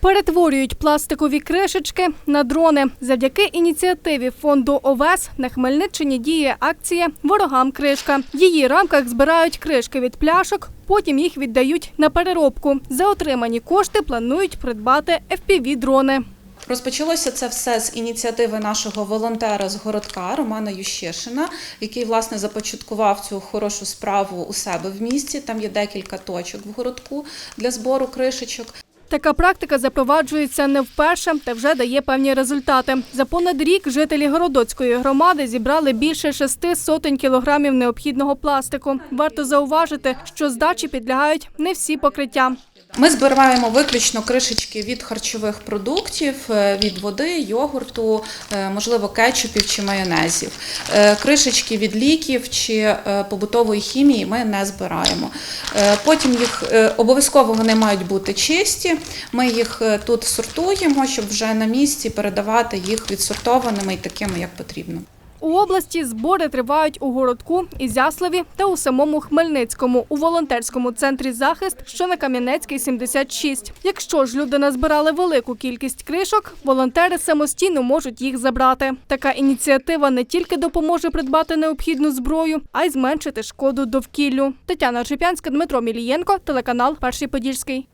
Перетворюють пластикові кришечки на дрони. Завдяки ініціативі фонду ОВЕС на Хмельниччині діє акція Ворогам кришка. В її рамках збирають кришки від пляшок, потім їх віддають на переробку. За отримані кошти планують придбати FPV-дрони. Розпочалося це все з ініціативи нашого волонтера з городка Романа Ющишина, який власне започаткував цю хорошу справу у себе в місті. Там є декілька точок в городку для збору кришечок. Така практика запроваджується не вперше та вже дає певні результати. За понад рік жителі Городоцької громади зібрали більше шести сотень кілограмів необхідного пластику. Варто зауважити, що здачі підлягають не всі покриття. Ми збираємо виключно кришечки від харчових продуктів, е, від води, йогурту, е, можливо, кетчупів чи майонезів. Е, Кришечки від ліків чи побутової хімії ми не збираємо. Потім їх обов'язково вони мають бути чисті. Ми їх е, тут сортуємо, щоб вже на місці передавати їх відсортованими і такими, як потрібно. У області збори тривають у городку, Ізяславі та у самому Хмельницькому у волонтерському центрі захист, що на Кам'янецькій 76. Якщо ж люди назбирали велику кількість кришок, волонтери самостійно можуть їх забрати. Така ініціатива не тільки допоможе придбати необхідну зброю, а й зменшити шкоду довкіллю. Тетяна Чепянська, Дмитро Мілієнко, телеканал Перший Подільський.